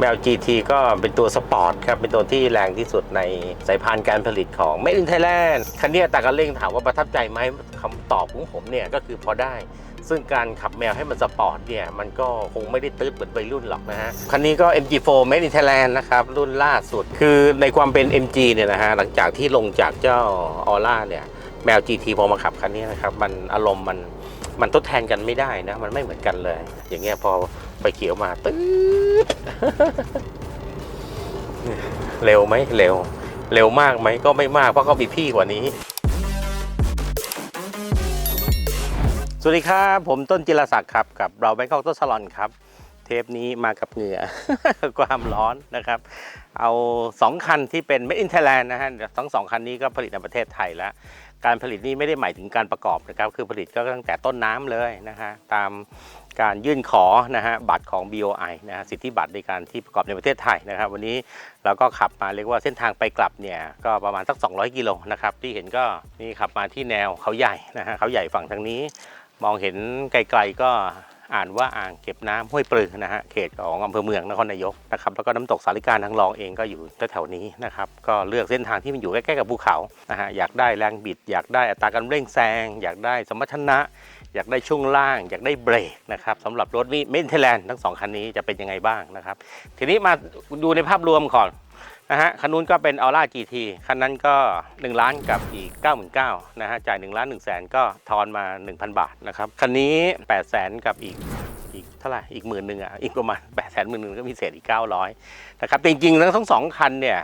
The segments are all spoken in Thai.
แมว GT ก็เป็นตัวสปอร์ตครับ เป็นตัวที่แรงที่สุดในสายพานการผลิตของ Made in Thailand คันนี้ตากระเร่งถามว่าประทับใจไหมคำตอบของผมเนี่ยก็คือพอได้ ซึ่งการขับแมวให้มันสปอร์ตเนี่ย มันก็คงไม่ได้ตืดเหมือนวัยรุ่นหรอกนะฮะ คันนี้ก็ MG4 Made in Thailand นะครับ รุ่นล่าสุด คือในความเป็น MG เนี่ยนะฮะ หลังจากที่ลงจากเจ้าออร่าเนี่ย แมว GT พอมาขับคันนี้นะครับ มันอารมณ์มันมันทดแทนกันไม่ได้นะ มันไม่เหมือนกันเลย อย่างเงี้ยพอ ไฟเขียวมาตืดเร็วไหมเร็ว เร็วมากไหมก็ไม่มากเพราะเขามีพี่กว่านี้ สวัสดีครับผมต้นจิรศักดิ์ครับ กับเราแบงคอกต้นสลอนครับ เทปนี้มากับเหงื่อความร้อนนะครับ เอา 2 คันที่เป็น Made in Thailand นะฮะทั้งสองคันนี้ก็ผลิตในประเทศไทยแล้ว การผลิตนี้ไม่ได้หมายถึงการประกอบนะครับ คือผลิตก็ตั้งแต่ต้นน้ำเลยนะฮะตามการยื่นขอนะฮะบัตรของ BOI นะฮะสิทธิบัตรในการที่ประกอบในประเทศไทยนะครับ วันนี้เราก็ขับมาเรียกว่าเส้นทางไปกลับเนี่ยก็ประมาณสัก 200 กิโลนะครับที่เห็นก็นี่ขับมาที่แนวเขาใหญ่นะฮะเขาใหญ่ฝั่งทางนี้ มองเห็นไกลๆก็ อ่านว่าอ่างเก็บน้ำห้วยปลือนะฮะเขตของอำเภอเมืองนครนายกนะครับแล้วก็น้ำตกสาริการทางรองเองก็อยู่แถวๆนี้นะครับก็เลือกเส้นทางที่มันอยู่ใกล้ๆกับภูเขานะฮะอยากได้แรงบิด อยากได้อัตราการเร่งแซง อยากได้สมรรถนะอยากได้ช่วงล่าง อยากได้เบรกนะครับสำหรับรถมิเมนเทแลนด์ทั้งสองคันนี้จะเป็นยังไงบ้างนะครับ ทีนี้มาดูในภาพรวมก่อน นะฮะคันนู้นก็เป็น Aura GT คันนั้นก็ 1 ล้านกับอีก 99,000นะฮะจ่าย1ล้าน1แสนก็ทอนมา 1,000 บาทนะครับคันนี้ 8 แสนกับอีกอีกเท่าไหร่อีกหมื่นหนึ่งอะอีกประมาณ8แสนหมื่นหนึ่งก็มีเศษอีก 900นะครับจริงๆทั้งสองคันเนี่ย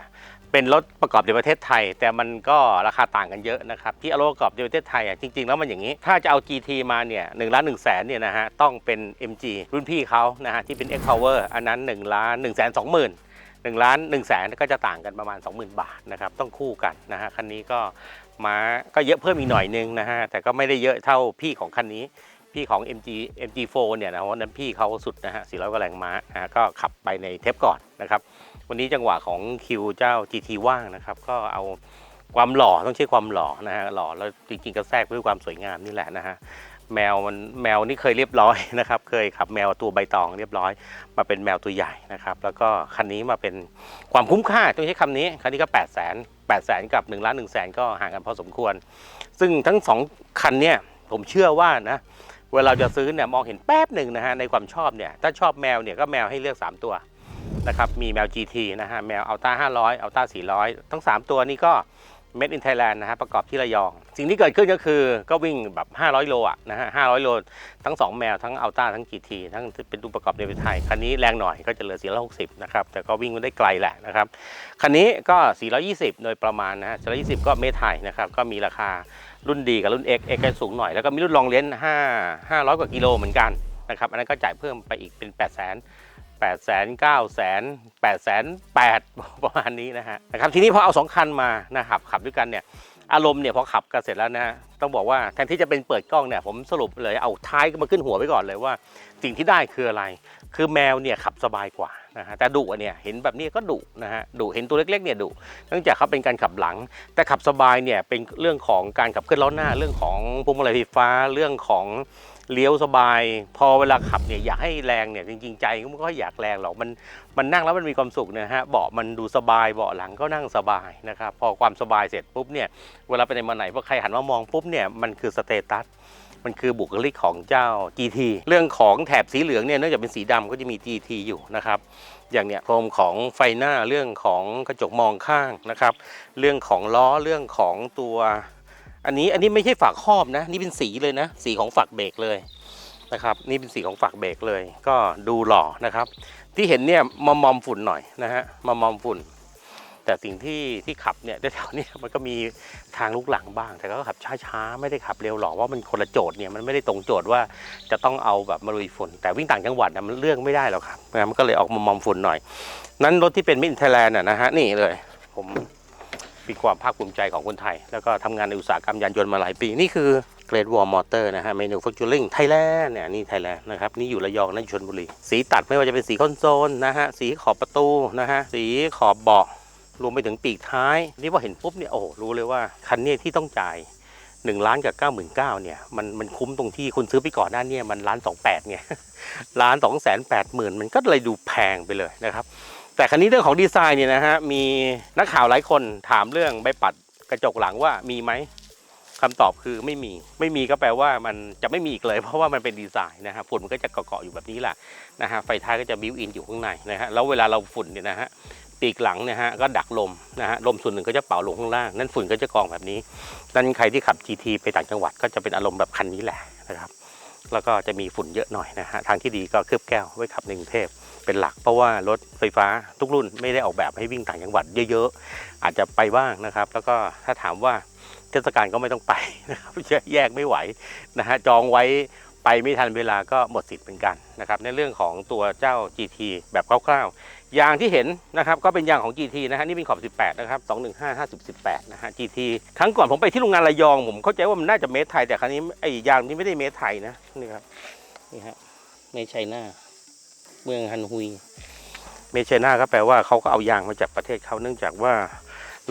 เป็นรถประกอบในประเทศไทย แต่มันก็ราคาต่างกันเยอะนะครับที่เอารถประกอบในประเทศไทยอะจริงๆแล้วมันอย่างนี้ ถ้าจะเอา GT มาเนี่ย1ล้าน1แสนเนี่ยนะฮะต้องเป็น MG รุ่นพี่เขานะฮะที่เป็น X Power อันนั้น1ล้าน1แสน2หมื่น หนึ่งล้านหนึ่งแสนก็จะต่างกันประมาณ 20,000 บาทนะครับต้องคู่กันนะฮะคันนี้ก็มาก็เยอะเพิ่มอีกหน่อยนึงนะฮะแต่ก็ไม่ได้เยอะเท่าพี่ของคันนี้ พี่ของ MG MG4 เนี่ยนะเพราะว่านั้นพี่เขาสุดนะฮะ400กว่าแรงม้านะฮะก็ขับไปในเทปก่อนนะครับวันนี้จังหวะของคิวเจ้า GT ว่างนะครับก็เอาความหล่อต้องใช้ความหล่อนะฮะหล่อแล้วจริงๆก็แทรกด้วยความสวยงามนี่แหละนะฮะ แมวมันแมวนี่เคยเรียบร้อยนะครับ เคยขับแมวตัวใบตองเรียบร้อย มาเป็นแมวตัวใหญ่นะครับ แล้วก็คันนี้มาเป็นความคุ้มค่าต้องใช้คำนี้คันนี้ก็8 0 0 0 0 0 8 0 0 0 0กับ1ล้าน1แสนก็ห่างกันพอสมควร ซึ่งทั้งสองคันเนี่ยผมเชื่อว่านะเวลาเราจะซื้อเนี่ยมองเห็นแป๊บหนึ่งนะฮะในความชอบเนี่ยถ้าชอบแมวเนี่ยก็แมวให้เลือก 3 ตัวนะครับมีแมว GT นะฮะแมวอัลต้า500อัลต้า400 ทั้ง 3 ตัวนี้ก็ Made in Thailand นะฮะประกอบที่ระยอง สิ่งที่เกิดขึ้นก็คือก็วิ่งแบบ 500 โลอะนะฮะ 500 โล ทั้ง 2 แมวทั้งอัลต้าทั้ง GT ทั้งเป็นตัวประกอบในประเทศไทย คันนี้แรงหน่อยก็จะเหลือ 460 นะครับ แต่ก็วิ่งได้ไกลแหละนะครับ คันนี้ก็ 420 โดยประมาณนะฮะ 420 ก็เมตรไทยนะครับ ก็มีราคารุ่นดีกับรุ่น X X ก็สูงหน่อย แล้วก็มีรุ่นรองเลนส์5 500 กว่ากิโลเหมือนกันนะครับ อันนั้นก็จ่ายเพิ่มไปอีกเป็น 8 0 0 0 0 8 0 0 0 0 9 0 0 0 8 0 0 8ประมาณนี้นะฮะนะครับทีนี้พอเอาสองคันมานะครับขับด้วยกันเนี่ยอารมณ์เนี่ยพอขับกันเสร็จแล้วนะต้องบอกว่าแทนที่จะเป็นเปิดกล้องเนี่ยผมสรุปเลยเอาท้ายมาขึ้นหัวไว้ก่อนเลยว่า สิ่งที่ได้คืออะไร คือแมวเนี่ยขับสบายกว่านะฮะแต่ดุเนี่ยเห็นแบบนี้ก็ดุนะฮะดุเห็นตัวเล็กๆเนี่ยดุเนื่องจากเขาเป็นการขับหลัง แต่ขับสบายเนี่ยเป็นเรื่องของการขับเคลื่อนล้อหน้าเรื่องของพวงมาลัยไฟฟ้าเรื่องของ เลี้ยวสบาย พอเวลาขับเนี่ยอยากให้แรงเนี่ยจริง ๆ ใจก็ไม่ค่อยอยากแรงหรอกมันมันนั่งแล้วมันมีความสุขนะฮะเบาะมันดูสบายเบาะหลังก็นั่งสบายนะครับพอความสบายเสร็จปุ๊บเนี่ยเวลาไปไหนมาไหนพอใครหันมามองปุ๊บเนี่ยมันคือสเตตัสมันคือบุคลิกของเจ้า GT เรื่องของแถบสีเหลืองเนี่ยเนื่องจากเป็นสีดำก็จะมี GT อยู่นะครับอย่างเนี้ยโครงของไฟหน้าเรื่องของกระจกมองข้างนะครับ เรื่องของล้อเรื่องของตัว อันนี้อันนี้ไม่ใช่ฝากครอบนะ นี่เป็นสีเลยนะ สีของฝักเบรกเลยนะครับ นี่เป็นสีของฝักเบรกเลย ก็ดูหล่อนะครับ ที่เห็นเนี่ยมอมมอมฝุ่นหน่อยนะฮะมอมมอมฝุ่น แต่สิ่งที่ที่ขับเนี่ยแถวๆนี้มันก็มีทางลุกหลังบ้าง แต่ก็ขับช้าๆไม่ได้ขับเร็วหรอกว่ามันคนละโจทย์เนี่ยมันไม่ได้ตรงโจทย์ว่าจะต้องเอาแบบมาลุยฝุ่น แต่วิ่งต่างจังหวัดนะมันเรื่องไม่ได้หรอกครับนะมันก็เลยออกมามอมฝุ่นหน่อย นั้นรถที่เป็นมินไทยแลนด์นะฮะนี่เลย ผม มีความภาคภูมิใจของคนไทย แล้วก็ทำงานในอุตสาหกรรมยานยนต์มาหลายปี นี่คือ Great Wall Motor นะฮะ Manufacturing Thailand เนี่ยนี่ไทยแลนด์นะครับ นี่อยู่ระยองนั่นชนบุรี สีตัดไม่ว่าจะเป็นสีคอนโซลนะฮะ สีขอบประตูนะฮะ สีขอบเบาะรวมไปถึงปีกท้าย นี่พอเห็นปุ๊บเนี่ย โอ้รู้เลยว่า คันนี้ที่ต้องจ่าย1ล้านกับ99,000เนี่ยมันมันคุ้มตรงที่คุณซื้อไปก่อนหน้านี่มันล้าน28เนี่ยล้าน2แสน8หมื่นมันก็เลยดูแพงไปเลยนะครับ แต่ครั้นี้เรื่องของดีไซน์เนี่ยนะฮะมีนักข่าวหลายคนถามเรื่องใบปัดกระจกหลังว่ามีไหมคำตอบคือไม่มี ไม่มีก็แปลว่ามันจะไม่มีอีกเลย เพราะว่ามันเป็นดีไซน์นะฮะฝุ่นมันก็จะเกาะอยู่แบบนี้แหละนะฮะไฟท้ายก็จะบิวอินอยู่ข้างในนะฮะแล้วเวลาเราฝุ่นเนี่ยนะฮะปีกหลังเนี่ยฮะก็ดักลมนะฮะลมส่วนหนึ่งก็จะเป่าลงข้างล่าง นั่นฝุ่นก็จะกองแบบนี้ นั่นใครที่ขับ GT ไปต่างจังหวัดก็จะเป็นอารมณ์แบบคันนี้แหละนะครับ แล้วก็จะมีฝุ่นเยอะหน่อยนะฮะทางที่ดีก็เคลือบแก้วไว้ขับในกรุงเทพ เป็นหลัก เพราะว่ารถไฟฟ้าทุกรุ่นไม่ได้ออกแบบให้วิ่งต่างจังหวัดเยอะๆ อาจจะไปบ้างนะครับ แล้วก็ถ้าถามว่าเทศกาลก็ไม่ต้องไปนะครับแยกไม่ไหวนะฮะจองไว้ไปไม่ทันเวลาก็หมดสิทธิ์เหมือนกันนะครับในเรื่องของตัวเจ้า GT แบบคร่าวๆยางที่เห็นนะครับก็เป็นยางของ GT นะฮะนี่เป็นขอบ 18 นะครับ 215 50 18 นะฮะ GT ครั้งก่อนผมไปที่โรงงานระยอง ผมเข้าใจว่ามันน่าจะเมดไทยแต่ครั้งนี้ไอ้ยางนี้ไม่ได้เมดไทยนะนี่ครับนี่ฮะเมดไชน่า เมืองฮันฮุยเมเชน่าก็แปลว่าเขาก็เอายางมาจากประเทศเขาเนื่องจากว่า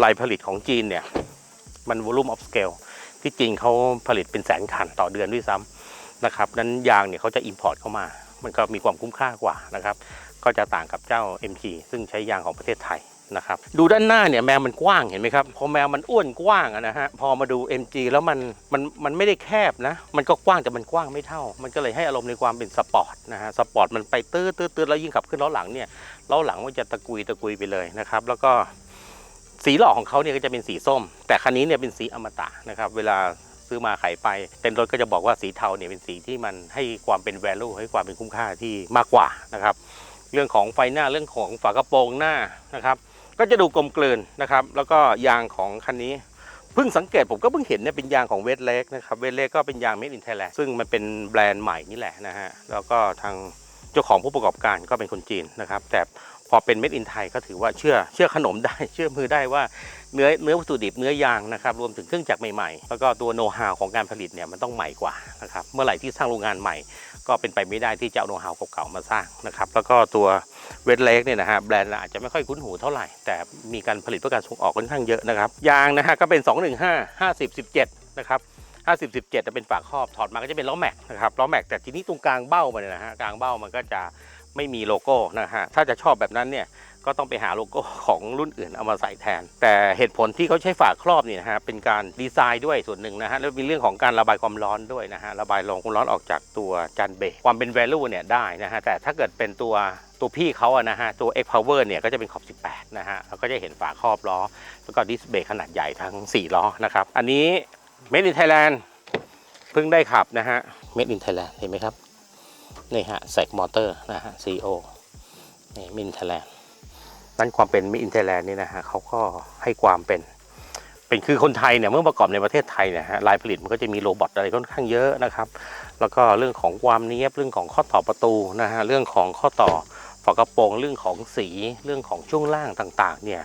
ลายผลิตของจีนเนี่ย มันวอลุ่มออฟสเกลที่จริงเขาผลิตเป็นแสนคันต่อเดือนด้วยซ้ำนะครับนั้นยางเนี่ยเขาจะอิมพอร์ตเข้ามา มันก็มีความคุ้มค่ากว่านะครับ ก็จะต่างกับเจ้า MG ซึ่งใช้ยางของประเทศไทย นะครับดูด้านหน้าเนี่ยแมวมันกว้างเห็นไหมครับพอแมวมันอ้วนกว้างนะฮะพอมาดู MG แล้วมันมันมันไม่ได้แคบนะมันก็กว้างแต่มันกว้างไม่เท่า มันก็เลยให้อารมณ์ในความเป็นสปอร์ตนะฮะสปอร์ตมันไปตื้อตื้อตื้อแล้วยิ่งขับขึ้นล้อหลังเนี่ยล้อหลังมันจะตะกุยตะกุยไปเลยนะครับแล้วก็สีหล่อของเขาเนี่ยก็จะเป็นสีส้ม แต่คันนี้เนี่ยเป็นสีอมตะนะครับเวลาซื้อมาขายไปเต็นท์รถก็จะบอกว่าสีเทาเนี่ยเป็นสีที่มันให้ความเป็น value ให้ความเป็นคุ้มค่าที่มากกว่านะครับเรื่องของไฟหน้าเรื่องของฝากระโปรงหน้านะครับ ก็จะดูกลมกลืนนะครับ แล้วก็ยางของคันนี้เพิ่งสังเกตผมก็เพิ่งเห็นเนี่ยเป็นยางของเวทเล็กนะครับเวทเล็กก็เป็นยาง made in Thailand ซึ่งมันเป็นแบรนด์ใหม่นี่แหละนะฮะแล้วก็ทางเจ้าของผู้ประกอบการก็เป็นคนจีนนะครับ แต่พอเป็น made in Thai ก็ถือว่าเชื่อเชื่อขนมได้ เชื่อมือได้ว่าเนื้อเนื้อวัตถุดิบเนื้อยางนะครับรวมถึงเครื่องจักรใหม่ๆ แล้วก็ตัวโน้ตฮาวของการผลิตเนี่ยมันต้องใหม่กว่านะครับเมื่อไหร่ที่สร้างโรงงานใหม่ ก็เป็นไปไม่ได้ที่จะเอาโน้ตฮาวเก่าๆมาสร้างนะครับแล้วก็ตัวเวทเล็กเนี่ยนะฮะแบรนด์อาจจะไม่ค่อยคุ้นหูเท่าไหร่ แต่มีการผลิตเพื่อการส่งออกค่อนข้างเยอะนะครับยางนะฮะก็เป็น 215 50 17 นะครับ50 17จะเป็นฝาครอบถอดมาก็จะเป็นล้อแม็กนะครับล้อแม็กแต่ทีนี้ตรงกลางเบ้ามันเนยนะฮะกลางเบ้ามันก็จะไม่มีโลโก้นะฮะถ้าจะชอบแบบนั้นเนี่ย ก็ต้องไปหาโลโก้ของรุ่นอื่นเอามาใส่แทน แต่เหตุผลที่เขาใช้ฝาครอบเนี่ยนะฮะเป็นการดีไซน์ด้วยส่วนหนึ่งนะฮะแล้วมีเรื่องของการระบายความร้อนด้วยนะฮะระบายลมความร้อนออกจากตัวจานเบรกความเป็น value เนี่ยได้นะฮะแต่ถ้าเกิดเป็นตัวตัวพี่เขาอะนะฮะตัว X Power เนี่ยก็จะเป็นขอบ 18 นะฮะแล้วก็จะเห็นฝาครอบล้อ แล้วก็ดิสเบรกขนาดใหญ่ทั้ง 4 ล้อนะครับอันนี้ Made in Thailand เพิ่งได้ขับนะฮะ Made in Thailand เห็นไหมครับนี่ฮะแสกมอเตอร์นะฮะ CO นี่ Made in Thailand นั่ นั้นความเป็น Made in Thailand นี่นะฮะเขาก็ให้ความเป็น เป็นคือคนไทยเนี่ยเมื่อประกอบในประเทศไทยเนี่ยฮะลายผลิตมันก็จะมีโรบอทอะไรค่อนข้างเยอะนะครับ แล้วก็เรื่องของความเนี้ยบเรื่องของข้อต่อประตูนะฮะเรื่องของข้อต่อฝากระโปรงเรื่องของสีเรื่องของช่วงล่างต่างๆเนี่ย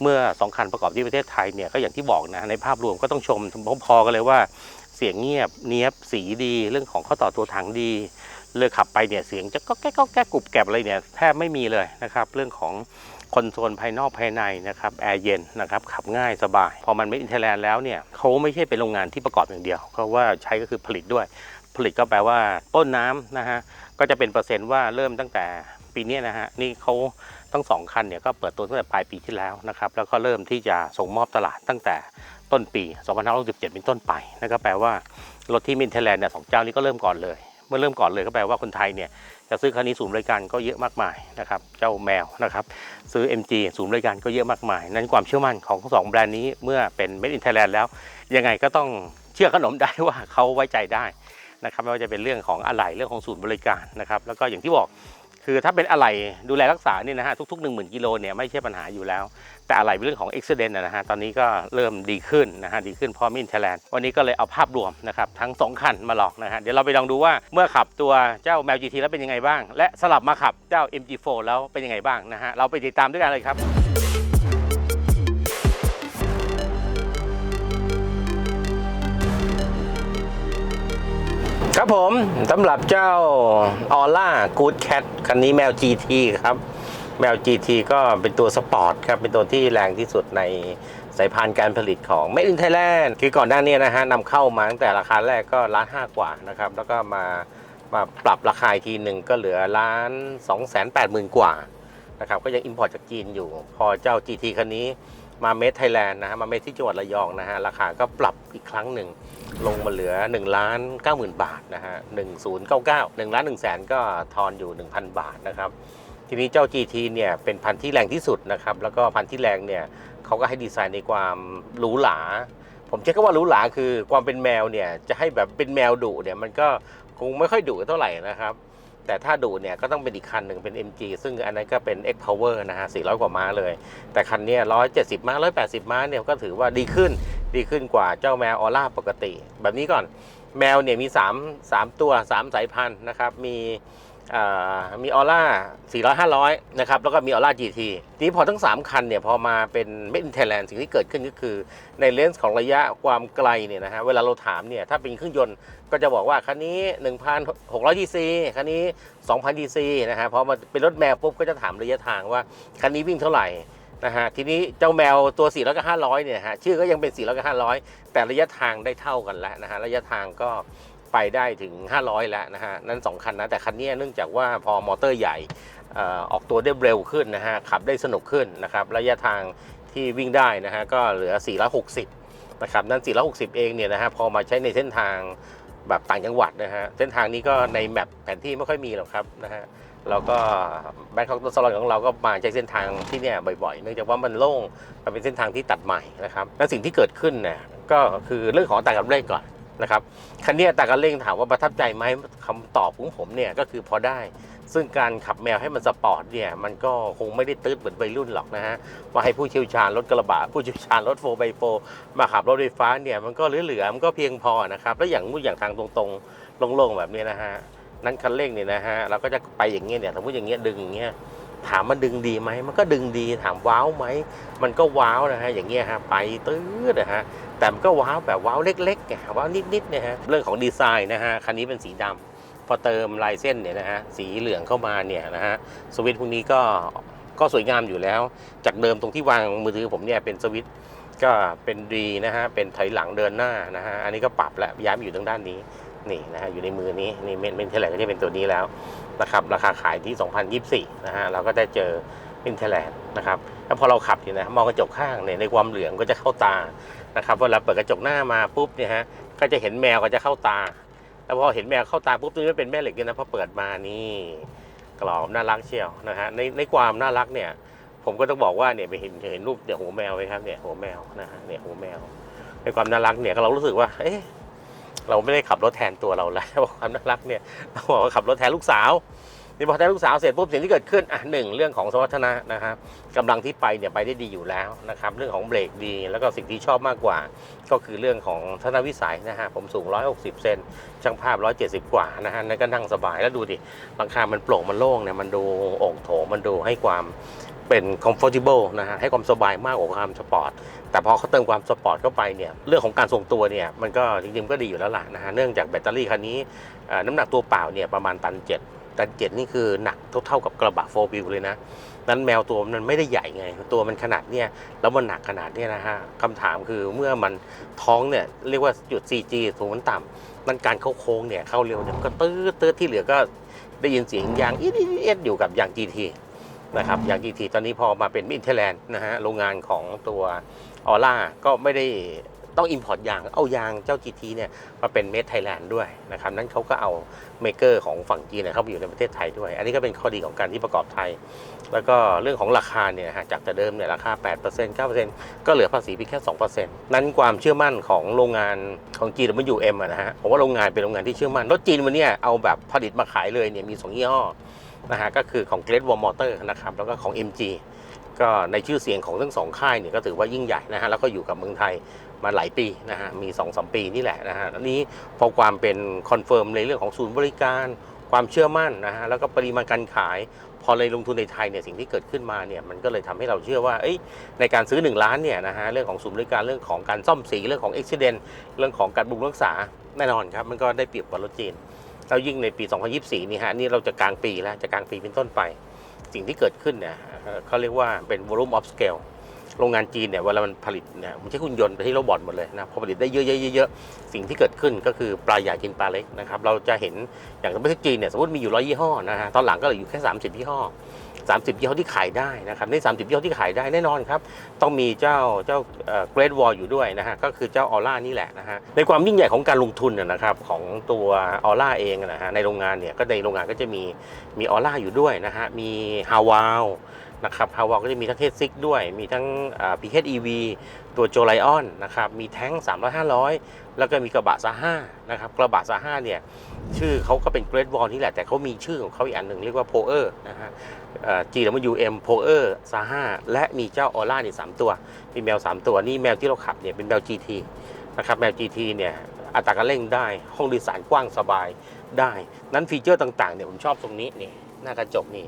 เมื่อสองคันประกอบที่ประเทศไทยเนี่ยก็อย่างที่บอกนะในภาพรวมก็ต้องชมพอๆกันเลยว่าเสียงเงียบเนี้ยบสีดีเรื่องของข้อต่อตัวถังดีเลยขับไปเนี่ยเสียงจะก็แก๊กก็แก๊กกรุบแกรบอะไรเนี่ยแทบไม่มีเลยนะครับ เรื่องของ คอนโซลภายนอกภายในนะครับแอร์เย็นนะครับขับง่ายสบาย พอมันไม่อินเทอร์แลนด์แล้วเนี่ยเขาไม่ใช่เป็นโรงงานที่ประกอบอย่างเดียวเพราะว่าใช้ก็คือผลิตด้วย ผลิตก็แปลว่าต้นน้ำนะฮะก็จะเป็นเปอร์เซ็นต์ว่าเริ่มตั้งแต่ปีนี้นะฮะนี่เขาทั้งสองคันเนี่ยก็เปิดตัวตั้งแต่ปลายปีที่แล้วนะครับแล้วก็เริ่มที่จะส่งมอบตลาดตั้งแต่ต้นปี2567เป็นต้นไปนั่นก็แปลว่ารถที่มินเทแลนด์เนี่ยสองเจ้านี้ก็เริ่มก่อนเลย เมื่อเริ่มก่อนเลยก็แปลว่าคนไทยเนี่ย จะซื้อคันนี้ศูนย์บริการก็เยอะมากมายนะครับเจ้าแมวนะครับซื้อ MG ศูนย์บริการก็เยอะมากมาย นั้นความเชื่อมั่นของสองแบรนด์นี้เมื่อเป็น Made in Thailand แล้ว ยังไงก็ต้องเชื่อขนมได้ว่าเขาไว้ใจได้นะครับไม่ว่าจะเป็นเรื่องของอะไหล่เรื่องของศูนย์บริการนะครับแล้วก็อย่างที่บอก คือถ้าเป็นอะไหล่ดูแลรักษาเนี่ยนะฮะทุกๆ 1 0,000กิโลเนี่ยไม่ใช่ปัญหาอยู่แล้ว แต่อะไหล่เป็นเรื่องของอุบิเหตุนะฮะตอนนี้ก็เริ่มดีขึ้นนะฮะดีขึ้นพราะมินเทแลนด์วันนี้ก็เลยเอาภาพรวมนะครับทั้ง 2 คันมาลองนะฮะเดี๋ยวเราไปลองดูว่าเมื่อขับตัวเจ้าแมว GT แล้วเป็นยังไงบ้าง และสลับมาขับเจ้า MG4 แล้วเป็นยังไงบ้างนะฮะเราไปติดตามด้วยกันเลยครับ ครับผมสำหรับเจ้าออล่ากูดแคทคันนี้แมว GT ครับ แมว GT ก็เป็นตัวสปอร์ตครับ เป็นตัวที่แรงที่สุดในสายพานการผลิตของ Made in Thailand คือก่อนหน้านี้นะฮะนำเข้ามาตั้งแต่ราคาแรกก็ล้านห้ากว่านะครับ แล้วก็มามาปรับราคาอีกทีหนึ่งก็เหลือล้าน2 8 0 0 0 0 กว่านะครับก็ยังอิมพอร์ตจากจีนอยู่ พอเจ้า GT คันนี้มาเมดไทยแลนด์นะฮะมาเมดที่จังหวัดระยองนะฮะราคาก็ปรับอีกครั้งหนึ่ง ลงมาเหลือ1ล้าน9 0,000บาทนะฮะ1099 1ล้าน1แสนก็ทอนอยู่ 1,000 บาทนะครับ ทีนี้เจ้า GT เนี่ยเป็นพันที่แรงที่สุดนะครับ แล้วก็พันที่แรงเนี่ยเขาก็ให้ดีไซน์ในความหรูหราผมใช้คำว่าหรูหราคือความเป็นแมวเนี่ยจะให้แบบเป็นแมวดุเนี่ยมันก็คงไม่ค่อยดุเท่าไหร่นะครับแต่ถ้าดุเนี่ยก็ต้องเป็นอีกคันหนึ่งเป็น MG ซึ่งอันนั้นก็เป็น X Power นะฮะ 400 กว่าม้าเลย แต่คันนี้ย170 ม้า 180 ม้าเนี่ยก็ถือว่าดีขึ้น ดีขึ้นกว่าเจ้าแมวออร่าปกติ แบบนี้ก่อนแมวเนี่ยมี 3 3 ตัว 3 สายพันธุ์นะครับ มีอ่ามีออร่า400 500 นะครับ แล้วก็มีออร่า GT ทีนี้พอทั้ง 3 คันเนี่ย พอมาเป็น Made in Thailand สิ่งที่เกิดขึ้นก็คือ ในเลนส์ของระยะความไกลเนี่ยนะฮะ เวลาเราถามเนี่ย ถ้าเป็นเครื่องยนต์ก็จะบอกว่า คันนี้ 1,600 cc คันนี้ 2,000 cc นะฮะพอมาเป็นรถแมวปุ๊บก็จะถามระยะทางว่า คันนี้วิ่งเท่าไหร่ นะฮะทีนี้เจ้าแมวตัว 400กับ500 เนี่ยฮะชื่อก็ยังเป็น 400กับ500 แต่ระยะทางได้เท่ากันแล้วนะฮะระยะทางก็ไปได้ถึง 500 แล้วนะฮะนั่น 2 คันนะ แต่คันนี้เนื่องจากว่าพอมอเตอร์ใหญ่ออออกตัวได้เร็วขึ้นนะฮะขับได้สนุกขึ้นนะครับระยะทางที่วิ่งได้นะฮะก็เหลือ 460 นะครับนั่น 460 เองเนี่ยนะฮะพอมาใช้ในเส้นทางแบบต่างจังหวัดนะฮะเส้นทางนี้ก็ในแมปแผนที่ไม่ค่อยมีหรอกครับนะฮะ เราก็แบงคอกตัวสลอนของเราก็มาใช้เส้นทางที่เนี่ยบ่อยๆ เนื่องจากว่ามันโล่งมันเป็นเส้นทางที่ตัดใหม่นะครับ และสิ่งที่เกิดขึ้นเนี่ยก็คือเรื่องของตราการเร่งก่อนนะครับคันนี้ตราการเร่งถามว่าประทับใจไหมคำตอบของผมเนี่ยก็คือพอได้ ซึ่งการขับแมวให้มันสปอร์ตเนี่ยมันก็คงไม่ได้ตืดเหมือนวัยรุ่นหรอกนะฮะว่าให้ผู้เชี่ยวชาญรถกระบะผู้เชี่ยวชาญรถ 4x4 มาขับรถไฟฟ้าเนี่ยมันก็เหลือๆมันก็เพียงพอนะครับแล้วอย่างมุดอย่างทางตรงๆโล่งๆแบบนี้นะฮะ นั้นคันเร่งเนี่ยนะฮะเราก็จะไปอย่างเงี้ยเนี่ยสมมติอย่างเงี้ยดึงอย่างเงี้ยถามมันดึงดีไหมมันก็ดึงดีถามว้าวไหมมันก็ว้าวนะฮะอย่างเงี้ยฮะไปตื้อนะฮะแต่มันก็ว้าวแบบว้าวเล็กๆไงว้าวนิดๆเนี่ยฮะเรื่องของดีไซน์นะฮะคันนี้เป็นสีดำพอเติมลายเส้นเนี่ยนะฮะสีเหลืองเข้ามาเนี่ยนะฮะสวิตช์พวกนี้ก็ก็สวยงามอยู่แล้ว จากเดิมตรงที่วางมือถือผมเนี่ยเป็นสวิตช์ก็เป็นดีนะฮะเป็นถอยหลังเดินหน้านะฮะอันนี้ก็ปรับแล้วย้ายอยู่ทางด้านนี้ นี่นะฮะอยู่ในมือนี้นี่เมนเมนเทเลก็จะเป็นตัวนี้แล้วนะครับราคาขายที่ 2024นะฮะเราก็ได้เจอเมนเทเลนะครับแล้วพอเราขับอยู่นะมองกระจกข้างเนี่ยในความเหลืองก็จะเข้าตานะครับเวลาเปิดกระจกหน้ามาปุ๊บเนี่ยฮะก็จะเห็นแมวก็จะเข้าตา แล้วพอเห็นแมวเข้าตาปุ๊บตัวนี้เป็นแม่เหล็กเนี่ยนะพอเปิดมานี่กรอบน่ารักเชียวนะฮะในในความน่ารักเนี่ยผมก็ต้องบอกว่าเนี่ยไปเห็นเห็นรูปเดี๋ยวหัวแมวไหมครับเนี่ยหัวแมวนะฮะเนี่ยหัวแมวในความน่ารักเนี่ยเรารู้สึกว่าเอ๊ะ เราไม่ได้ขับรถแทนตัวเราแล้วความน่ารักเนี่ยเราบอกว่าขับรถแทนลูกสาวนี่พอแทนลูกสาวเสร็จปุ๊บสิ่งที่เกิดขึ้นอะหนึ่งเรื่องของสมรรถนะนะครับกำลังที่ไปเนี่ยไปได้ดีอยู่แล้วนะครับเรื่องของเบรกดี แล้วก็สิ่งที่ชอบมากกว่า ก็คือเรื่องของทัศนวิสัยนะฮะผมสูง 160 เซนช่างภาพ 170 กว่านะฮะนั่นก็นั่งสบายแล้วดูดิหลังคามันโปร่งมันโล่งเนี่ยมันดูโอ่งโถมันดูให้ความเป็น comfortable นะฮะให้ความสบายมากกว่าความสปอร์ต แต่พอเขาเติมความสปอร์ตเข้าไปเนี่ยเรื่องของการทรงตัวเนี่ยมันก็จริงๆก็ดีอยู่แล้วล่ะนะฮะเนื่องจากแบตเตอรี่คันนี้น้ำหนักตัวเปล่าเนี่ยประมาณตันเจ็ดตันเจ็ดนี่คือหนักเท่าๆกับกระบะโฟวิวเลยนะนั้นแมวตัวมันไม่ได้ใหญ่ไง ตัวมันขนาดเนี่ยแล้วมันหนักขนาดเนี่ยนะฮะคำถามคือเมื่อมันท้องเนี่ยเรียกว่าจุด 4G สูงมันต่ำนั้นการเข้าโค้งเนี่ยเข้าเร็วเนี่ยก็ตื้อตื้อที่เหลือก็ได้ยินเสียงยางอีดๆเอ็ดอยู่กับยาง GT นะครับยาง GT ตอนนี้พอมาเป็นมินเทแลนด์นะฮะโรงงานของตัวออร่าก็ไม่ได้ต้องอิ p พอร์ตยาง เอายางเจ้า GT เนี่ยมาเป็นเมดไทยแลนด์ด้วยนะครับ นั้นเขาก็เอาเมเกอร์ของฝั่งจีนเนี่ยเข้ามาอยู่ในประเทศไทยด้วย อันนี้ก็เป็นข้อดีของการที่ประกอบไทย แล้วก็เรื่องของราคาเนี่ยฮะจากแต่เดิมเนี่ยราคา 8% 9%ก็เหลือภาษีเพียงแค่ 2%นั้นความเชื่อมั่นของโรงงานของ GWM อะนะฮะผมว่าโรงงานเป็นโรงงานที่เชื่อมั่น รถจีนวันเนี้ยเอาแบบผลิตมาขายเลยเนี่ยมีสองยี่ห้อ นะฮะก็คือของ Great Wall Motor นะครับแล้วก็ของ MG ก็ในชื่อเสียงของทั้งสองค่ายเนี่ยก็ถือว่ายิ่งใหญ่นะฮะแล้วก็อยู่กับเมืองไทยมาหลายปีนะฮะมี2อสปีนี่แหละนะฮะอันนี้พอความเป็นคอนเฟิร์มในเรื่องของศูนย์บริการความเชื่อมั่นนะฮะแล้วก็ปริมาณการขาย พอเลยลงทุนในไทยเนี่ยสิ่งที่เกิดขึ้นมาเนี่ยมันก็เลยทำให้เราเชื่อว่าเอ้ในการซื้อ 1 ล้านเนี่ยนะฮะเรื่องของศูนย์บริการเรื่องของการซ่อมสีเรื่องของอุบิเหตุเรื่องของการบำรุงรักษาแน่นอนครับมันก็ได้เปรียบกว่ารถจีน แล้วยิ่งในปี 2024 นี่ฮะนี่เราจะกลางปีแล้วจะกลางปีเป็นต้นไป สิ่งที่เกิดขึ้นเนี่ยเขาเรียกว่าเป็น volume of scale โรงงานจีนเนี่ยเวลามันผลิตเนี่ยมันใช้หุ่นยนต์ไปที่โรบอทหมดเลยนะพอผลิตได้เยอะๆๆๆสิ่งที่เกิดขึ้นก็คือปลาใหญ่กินปลาเล็กนะครับเราจะเห็นอย่างประเทศจีนเนี่ยสมมติมีอยู่ร้อยยี่ห้อนะฮะตอนหลังก็เหลืออยู่แค่ 30 ยี่ห้อ 30ยี่ห้อที่ขายได้นะครับใน 30ยี่ห้อที่ขายได้แน่นอนครับต้องมีเจ้าเจ้าเกรดวอลอยู่ด้วยนะฮะก็คือเจ้าออร่านี่แหละนะฮะในความยิ่งใหญ่ของการลงทุนนะนะครับของตัวออร่าเองนะฮะในโรงงานเนี่ยก็ในโรงงานก็จะมีมีออร่าอยู่ด้วยนะฮะมีฮาวาว นะครับฮาวาก็จะมีทั้งเทสซิกด้วย มีทั้งพีเคอีวีตัวโจไลออนนะครับ มีแท้ง 300 500 แล้วก็มีกระบะซาห้านะครับ กระบะซาห้าเนี่ย ชื่อเขาก็เป็นเกรดวอลนี่แหละ แต่เขามีชื่อของเขาอีกอันหนึ่งเรียกว่าโพเออร์นะฮะ GWM p o e r s a h a และมีเจ้าออร่านี่สามตัว มีแมว 3 ตัว นี่แมวที่เราขับเนี่ยเป็นแมว GT นะครับ แมว GT เนี่ยอัตราการเร่งได้ ห้องโดยสารกว้างสบายได้ นั้นฟีเจอร์ต่างๆเนี่ยผมชอบตรงนี้นี่ หน้ากระจกนี่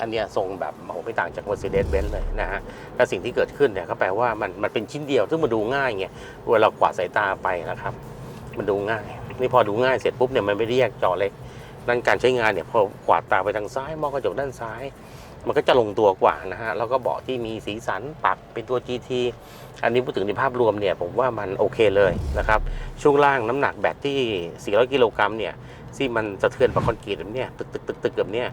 อันเนี้ยทรงแบบโอ้โหไม่ต่างจาก Mercedes-Benz เลยนะฮะและสิ่งที่เกิดขึ้นเนี่ยก็แปลว่ามันมันเป็นชิ้นเดียวซึ่งมันดูง่ายไงเวลาเรากวาดสายตาไปนะครับ มันดูง่าย นี่พอดูง่ายเสร็จปุ๊บเนี่ยมันไม่ได้แยกจอเล็กนั่นการใช้งานเนี่ยพอกวาดตาไปทางซ้ายมองกระจกด้านซ้าย มันก็จะลงตัวกว่านะฮะ แล้วก็เบาะที่มีสีสันปรับเป็นตัว GT อันนี้พูดถึงในภาพรวมเนี่ยผมว่ามันโอเคเลยนะครับ ช่วงล่างน้ำหนักแบตที่ 400 กิโลกรัมเนี่ยที่มันสะเทือนกับคอนกรีตแบบเนี้ยตึกตึกตึกตึกแบบเนี้ย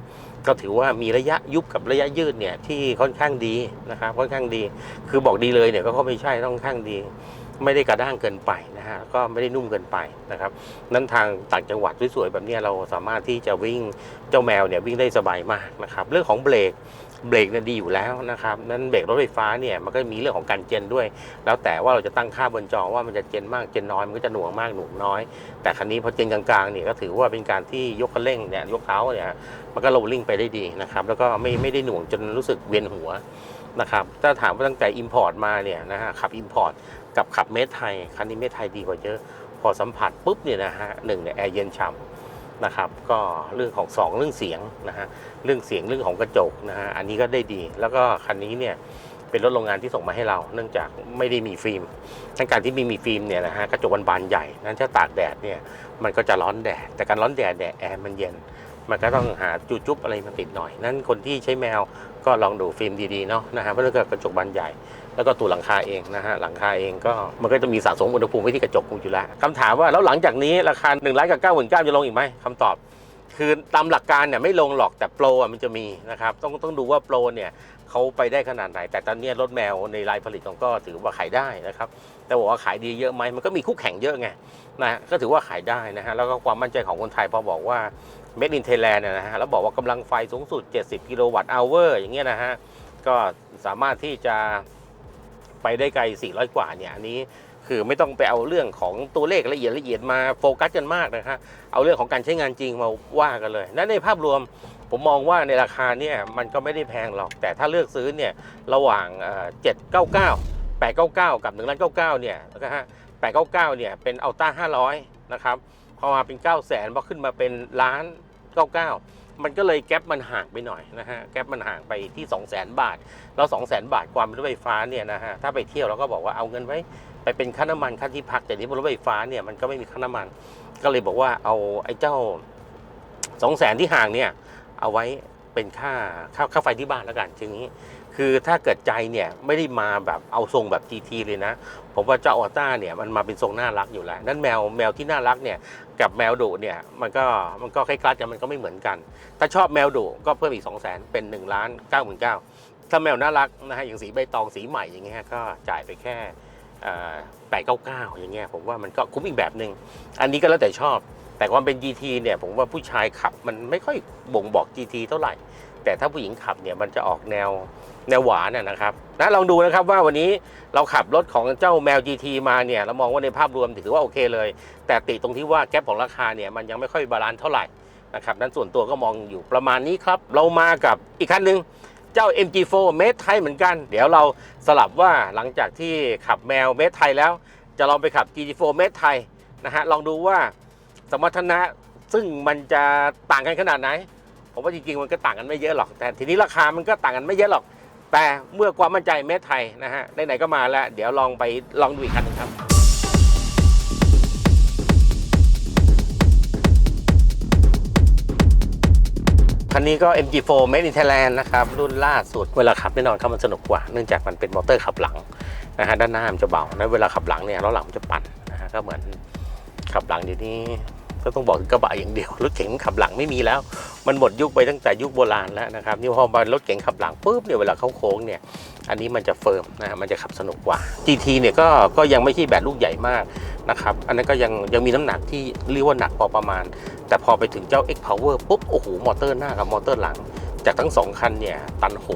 ก็ถือว่ามีระยะยุบกับระยะยืดเนี่ยที่ค่อนข้างดีนะครับค่อนข้างดี คือบอกดีเลยเนี่ยก็ไม่ใช่ต้องข้างดี ไม่ได้กระด้างเกินไปนะฮะก็ไม่ได้นุ่มเกินไปนะครับนั้นทางต่างจังหวัดสวยๆแบบนี้เราสามารถที่จะวิ่งเจ้าแมวเนี่ยวิ่งได้สบายมากนะครับเรื่องของเบรกเบรกเนี่ยดีอยู่แล้วนะครับนั้นเบรกรถไฟฟ้าเนี่ยมันก็มีเรื่องของการเจนด้วย แล้วแต่ว่าเราจะตั้งค่าบนจอว่ามันจะเจนมากเจนน้อยมันก็จะหน่วงมากหน่วงน้อย แต่คันนี้พอเจนกลางๆเนี่ยก็ถือว่าเป็นการที่ยกคันเร่งเนี่ยยกเท้าเนี่ยมันก็โรลลิ่งไปได้ดีนะครับแล้วก็ไม่ไม่ได้หน่วงจนรู้สึกเวียนหัวนะครับถ้าถามว่าตั้งแต่ Import มาเนี่ยนะฮะขับ Import กับขับเมทไทย คันนี้เมทไทยดีกว่าเยอะ พอสัมผัสปุ๊บเนี่ยนะฮะหนึ่งเนี่ยแอร์เย็นฉ่ำนะครับ ก็เรื่องของสองเรื่องเสียงนะฮะ เรื่องเสียงเรื่องของกระจกนะฮะ อันนี้ก็ได้ดี แล้วก็คันนี้เนี่ยเป็นรถโรงงานที่ส่งมาให้เรา เนื่องจากไม่ได้มีฟิล์มทั้งการที่มีมีฟิล์มเนี่ยนะฮะกระจกมันบานใหญ่ นั้นถ้าตากแดดเนี่ยมันก็จะร้อนแดด แต่การร้อนแดดเนี่ยแอร์มันเย็น มันก็ต้องหาจุจุ๊บอะไรมาติดหน่อย นั้นคนที่ใช้แมวก็ลองดูฟิล์มดีๆเนาะนะฮะเพราะเรื่องกระจกบานใหญ่ แล้วก็ตัวหลังคาเองนะฮะหลังคาเองก็มันก็จะมีสะสมอุณหภูมิไว้ที่กระจกอยู่แล้วคำถามว่าแล้วหลังจากนี้ราคา1นึ่งล้านกับเก้าหมื่นเก้าจะลงอีกไหมคำตอบคือตามหลักการเนี่ยไม่ลงหรอกแต่โปรมันจะมีนะครับต้องต้องดูว่าโปรเนี่ยเขาไปได้ขนาดไหน แต่ตอนนี้รถแมวในรายผลิตของก็ถือว่าขายได้นะครับแต่บอกว่าขายดีเยอะไหมมันก็มีคู่แข่งเยอะไงนะก็ถือว่าขายได้นะฮะแล้วก็ความมั่นใจของคนไทยพอบอกว่า Made in Thailand เนยนะฮะแล้วบอกว่ากำลังไฟสูงสุด 70 กิโลวัตต์อเวอร์อย่างเงี้ยนะฮะก็สามารถที่จะ ไปได้ไกล 400 กว่าเนี่ยอันนี้คือไม่ต้องไปเอาเรื่องของตัวเลขละเอียดละเอียดมาโฟกัสกันมากนะฮะเอาเรื่องของการใช้งานจริงมาว่ากันเลยนั่นในภาพรวมผมมองว่าในราคาเนี่ยมันก็ไม่ได้แพงหรอก แต่ถ้าเลือกซื้อเนี่ยระหว่างเอ่อ799 899กับ1ล้าน99เนี่ยนะฮะ899เนี่ยเป็นอัลต้า500นะครับพอมาเป็น9 0 0 0 0 0พอขึ้นมาเป็นล้าน99 มันก็เลยแก๊ปมันห่างไปหน่อยนะฮะแก๊ปมันห่างไปที่ 2 0 0 0 0 0 บาท แล้ว2 0 0 0 0 0 บาทความเป็นรถไฟฟ้าเนี่ยนะฮะถ้าไปเที่ยวเราก็บอกว่าเอาเงินไว้ไปเป็นค่าน้ำมันค่าที่พักแต่นี้บนรถไฟฟ้าเนี่ยมันก็ไม่มีค่าน้ำมัน ก็เลยบอกว่าเอาไอ้เจ้า2 0 0 0 0 0ที่ห่างเนี่ยเอาไว้เป็นค่าค่าค่าไฟที่บ้านแล้วกันทีนี้ คือถ้าเกิดใจเนี่ยไม่ได้มาแบบเอาทรงแบบ GT เลยนะ ผมว่าเจ้าออต้าเนี่ยมันมาเป็นทรงน่ารักอยู่แล้วนั่นแมวแมวที่น่ารักเนี่ยกับแมวดุเนี่ยมันก็มันก็คล้ายๆกันมันก็ไม่เหมือนกัน ถ้าชอบแมวดุก็เพิ่มอีก 2 0 0 0 0 0เป็น1ล้าน9 9 0 0 0ถ้าแมวน่ารักนะฮะอย่างสีใบตองสีใหม่อย่างเงี้ยก็จ่ายไปแค่แปดเก้าเก้าอย่างเงี้ยผมว่ามันก็คุ้มอีกแบบหนึ่งอันนี้ก็แล้วแต่ชอบ แต่ความเป็น GT เนี่ยผมว่าผู้ชายขับมันไม่ค่อยบ่งบอก GT เท่าไหร่ แต่ถ้าผู้หญิงขับเนี่ยมันจะออกแนวแนวหวานนะนะครับนะลองดูนะครับว่าวันนี้เราขับรถของเจ้าแมว GT มาเนี่ยเรามองว่าในภาพรวมถือว่าโอเคเลย แต่ติตรงที่ว่าแก๊ปของราคาเนี่ยมันยังไม่ค่อยบาลานซ์เท่าไหร่นะครับนั้นส่วนตัวก็มองอยู่ประมาณนี้ครับ เรามากับอีกคันหนึ่งเจ้า MG4 เมทไทยเหมือนกัน เดี๋ยวเราสลับว่าหลังจากที่ขับแมวเมทไทยแล้ว จะลองไปขับ GT4 เมทไทยนะฮะลองดูว่าสมรรถนะซึ่งมันจะต่างกันขนาดไหน ผมว่าจริงๆมันก็ต่างกันไม่เยอะหรอก แต่ทีนี้ราคามันก็ต่างกันไม่เยอะหรอก แต่เมื่อความมั่นใจเม็ดไทยนะฮะไหนๆก็มาแล้ว เดี๋ยวลองไปลองดูอีกคันหนึงครับ คันนี้ก็ MG4 Made in Thailand นะครับ รุ่นล่าสุด เวลาขับแน่นอนครับมันสนุกกว่า เนื่องจากมันเป็นมอเตอร์ขับหลังนะฮะด้านหน้ามันจะเบานะเวลาขับหลังเนี่ยล้อหลังมันจะปั่นนะฮะก็เหมือนขับหลังเดี๋ยวนี้ ก็ต้องบอกถึงกระบะอย่างเดียวรถเก๋งขับหลังไม่มีแล้ว มันหมดยุคไปตั้งแต่ยุคโบราณแล้วนะครับนี่พอมารถเก๋งขับหลังปุ๊บเนี่ยเวลาเข้าโค้งเนี่ยอันนี้มันจะเฟิร์มนะฮะมันจะขับสนุกกว่า GT เนี่ยก็ก็ยังไม่ใช่แบบลูกใหญ่มากนะครับอันนั้นก็ยังยังมีน้ำหนักที่เรียกว่าหนักพอประมาณ แต่พอไปถึงเจ้า X Power ปุ๊บโอ้โหมอเตอร์หน้ากับมอเตอร์หลัง จากทั้งสองคันเนี่ยตัน 6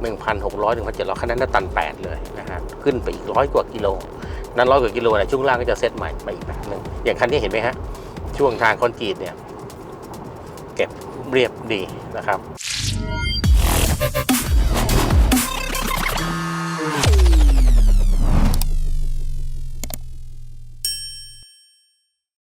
1,600 1,700คันนั้นน่ตัน 8 เลยนะฮะขึ้นไปอีกร้อยกว่ากิโลนั้นร้อยกว่ากิโลเนี่ยช่วงล่างก็จะเซตใหม่มาอีกแบบหนึ่งอย่างคันนี้เห็นไหมฮะ ช่วงทางคอนกรีตเนี่ย เก็บเรียบดีนะครับ